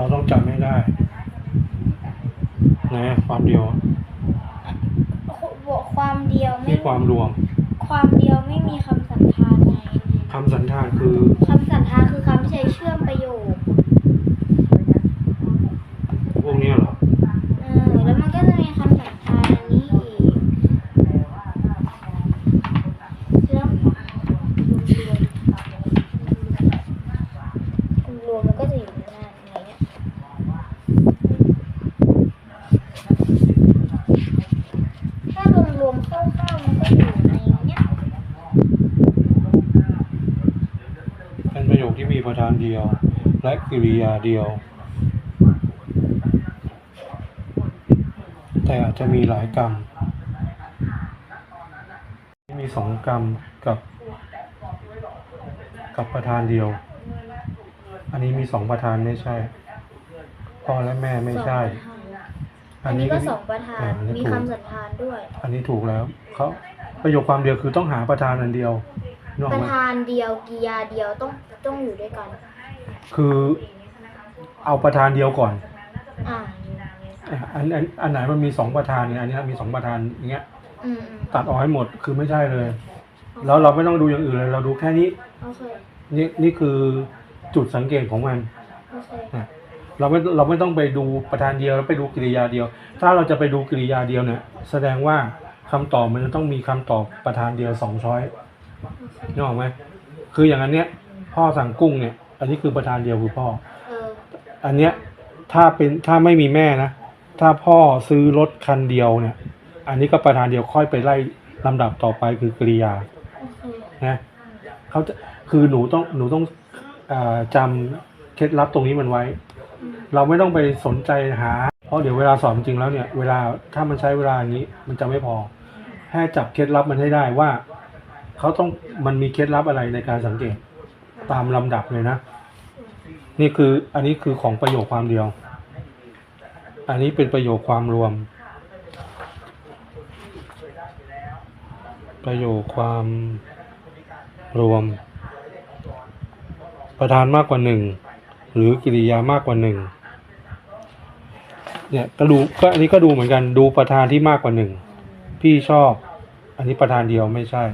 เราต้องจำให้ได้นะความเดียว ความเดียวไม่นี่ความรวม ความเดียวไม่มีคำสันธานไงคำสันธานคือคำสันธานคือคำที่ใช้เชื่อมประโยคพวกเนี้ยเหรอเออแล้วมันก็จะมีคำสันธานอันนี้อีกแล้วรวมๆมันก็จะอยู่ในหน้าในเนี้ยถ้ารวมๆคร่าวๆมันก็อยู่ในเนี้ย เป็นประโย คที่มีประธานเดียว และกริยาเดียว แต่อาจจะมีหลายกรรม มีสองกรรมกับ กับประธานเดียว อันนี้มีสองประธานไม่ใช่ พ่อและแม่ไม่ใช่ อันนี้ก็สองประธานอ่อันนี้มีถูกคำสันธานด้วย อันนี้ถูกแล้วเขาประโยคความเดียวคือต้องหาประธานอันเดียวนึกอปอกระไหมธานเดียวกิริยาเดียวต้องต้องอยู่ด้วยกัน คือเอาประธานเดียวก่อนอ่าอันอันอันไหนมันมีสองประธานเนี่ยอันนี้มีสองประธานอย่างเงี้ยอืมอืมตัดออกให้หมดคือไม่ใช่เลย แล้วเราไม่ต้องดูอย่างอื่นเลย เราดูแค่นี้ โอเคนี่นี่คือจุดสังเกตของมัน โอเคนะเราไม่เราไม่ต้องไปดูประธานเดียวแล้วไปดูกริยาเดียว ถ้าเราจะไปดูกริยาเดียวเนี่ย แสดงว่าคำตอบมันจะต้องมีคำตอบประธานเดียวสองช้อยนึกออกไหมคืออย่างนั้นเนี้ยพ่อสั่งกุ้งเนี่ย อันนี้คือประธานเดียวคือพ่อ เอออันเนี้ยถ้าเป็นถ้าไม่มีแม่นะ ถ้าพ่อซื้อรถคันเดียวเนี่ย อันนี้ก็ประธานเดียวค่อยไปไล่ลำดับต่อไปคือกริยาโอเคนะเขาจะคือหนูต้องหนูต้องอาจำเคล็ดลับตรงนี้มันไว้ อืมเราไม่ต้องไปสนใจหา เพราะเดี๋ยวเวลาสอนจริงแล้วเนี่ย เวลาถ้ามันใช้เวลาอย่างนี้มันจะไม่พอแค่จับเคล็ดลับมันให้ได้ว่าเขาต้องมันมีเคล็ดลับอะไรในการสังเกต ตามลำดับเลยนะ นี่คืออันนี้คือของประโยคความเดียว อันนี้เป็นประโยคความรวม ประโยคความรวม ประธานมากกว่าหนึ่งหรือกิริยามากกว่าหนึ่งเนี่ยก็ดูก็อันนี้ก็ดูเหมือนกันดูประธานที่มากกว่าหนึ่งพี่ชอบ อันนี้ประธานเดียวไม่ใช่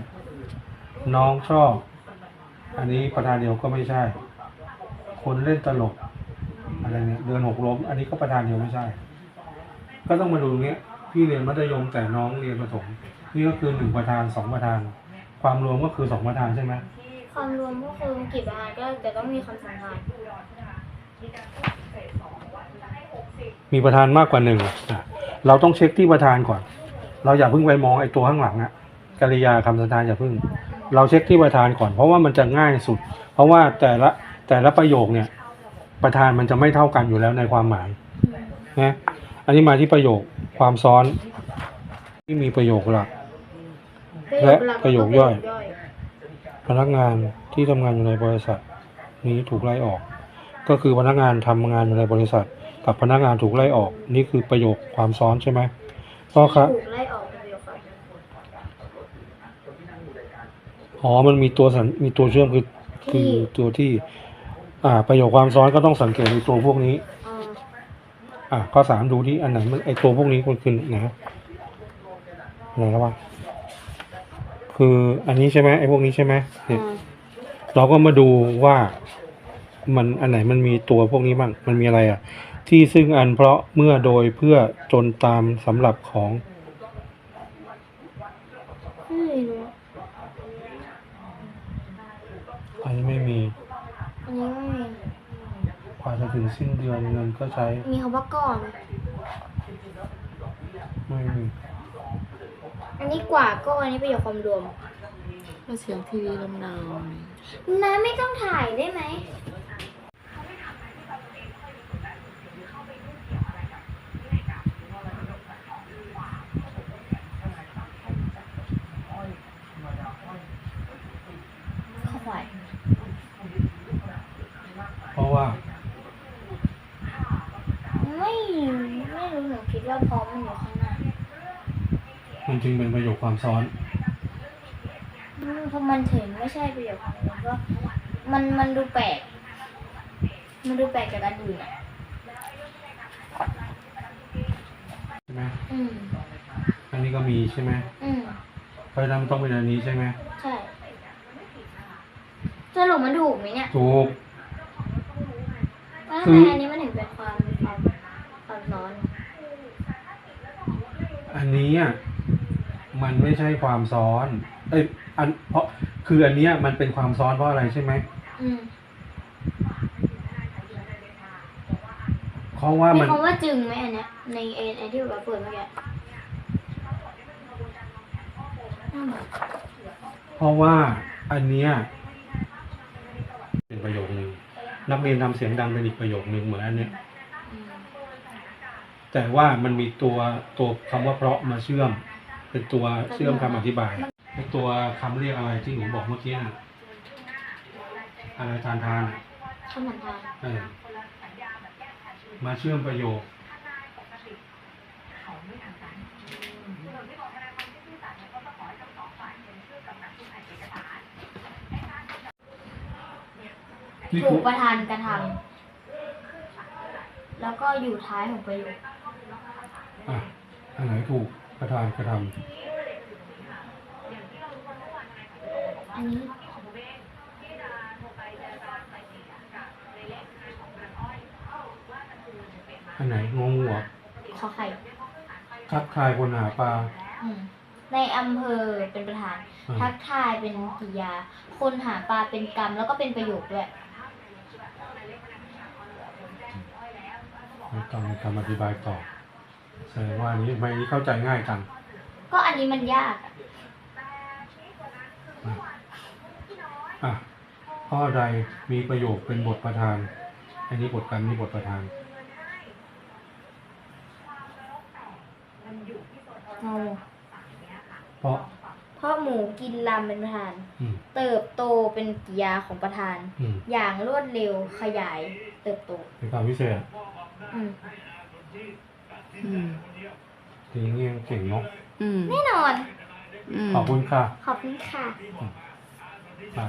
น้องชอบ อันนี้ประธานเดียวก็ไม่ใช่ คนเล่นตลกอะไรเนี่ยเดินหกล้ม อันนี้ก็ประธานเดียวไม่ใช่ ก็ต้องมาดูตรงเนี้ยพี่เรียนมัธยมแต่น้องเรียนประถมนี่ก็คือหนึ่งประธานสองประธาน ความรวมก็คือสองประธานใช่ไหมความรวมก็คือกี่ประธานก็แต่ต้องมีคำสันธานมีประธานมากกว่าหนึ่งอะเราต้องเช็คที่ประธานก่อน เราอย่าเพิ่งไปมองไอ้ตัวข้างหลังอะกริยาคำสันธานอย่าเพิ่ง เราเช็คที่ประธานก่อน เพราะว่ามันจะง่ายสุด เพราะว่าแต่ละแต่ละประโยคเนี่ยประธานมันจะไม่เท่ากันอยู่แล้วในความหมายนะอันนี้มาที่ประโยคความซ้อน ที่มีประโยคหลัก และประโยคย่อย พนักงานที่ทำงานอยู่ในบริษัท นี้ถูกไล่ออก ก็คือพนักงานทำงานอยู่ในบริษัท กับพนักงานถูกไล่ออก นี่คือประโยคความซ้อนใช่ไหมพ่อครับ ถูกไล่ออกเป็นประโยคครับ อ๋อ มันมีตัวสัญมีตัวเชื่อมคือคือตัวที่ อ่า ประโยคความซ้อนก็ต้องสังเกตในตัวพวกนี้ อ่าอะข้อสามดูที่อันไหนมันไอตัวพวกนี้มันคือไหนครับไหนแล้ววะคืออันนี้ใช่ไหมไอพวกนี้ใช่ไหมเนี่ย อ่าเราก็มาดูว่ามันอันไหนมันมีตัวพวกนี้บ้างมันมีอะไรอะ ที่ซึ่งอันเพราะเมื่อโดยเพื่อจนตามสำหรับของ ไม่รู้ อันนี้ไม่มี อันนี้ไม่มี กว่า จะถึงสิ้นเดือนเงินก็ใช้ มีคำว่าก่อน ไม่มีอันนี้กว่าก็อันนี้ประโยคความรวมก็เสียงทีวีลำนาวน้าไม่ต้องถ่ายได้ไหม คิดว่าพร้อมมันอยู่ข้างหน้ามันจึงเป็นประโยคความซ้อนเพราะมันถึงไม่ใช่ประโยคความซ้อนก็มันมันดูแปลก มันดูแปลกจากอันอื่นใช่ไหมอันนี้ก็มีใช่ไหมอืมเพราะนั้นมันต้องเป็นอันนี้ใช่ไหมใช่สรุปมันถูกไหมเนี่ยถูก แล้อน นนี้อะมันไม่ใช่ความซ้อน เอ้ยอันเพราะคืออันเนี้ยมันเป็นความซ้อนเพราะอะไรใช่ไหมอืมเพราะว่ามีมันคำว่าจึงไหมอันเนี้ยในเอ็นไอที่แบบว่าเปิดเมื่อกี้นั่นเหรอเพราะว่าอันเนี้ยเป็นประโยคนึงนักเรียนทำเสียงดังเป็นอีกประโยคนึงเหมือนอันเนี้ยอืม แต่ว่ามันมีตัวตัวคำว่าเพราะมาเชื่อม เป็นตัวเชื่อมคำอธิบายเป็นตัวคำเรียกอะไรที่หนูบอกเมื่อกี้น่ะอะไรทานทานขมันทานเออมาเชื่อมประโยคนี่ถูคืกอประธานกระทำแล้วก็อยู่ท้ายของประโยค อะอันไหนถูกประธานกระทอันนี้ำอันไหนงงหัวขอไข่ทักทายคนหาปลาอืมในอำเภอเป็นประธานอ่าทักทายเป็นกริยา คนหาปลาเป็นกรรมแล้วก็เป็นประโยคด้วยไม่ต้องมีคำอธิบายต่อ แสดงว่าอันนี้ไม่นี้เข้าใจง่ายจังก็อันนี้มันยากอะอะอะข้อใดมีประโยคเป็นบทประธาน อันนี้บทกันนี่บทประธานงงเพราะ เพราะหมูกินลำเป็นประธาน อืม เติบโตเป็นกริยาของประธาน อืม อย่างรวดเร็วขยายเติบโต เป็นคำพิเศษ อืม อืมทีนี้ยังเก่งเนาะอืมแน่นอน อืม ขอบคุณค่ะ ขอบคุณค่ะอะ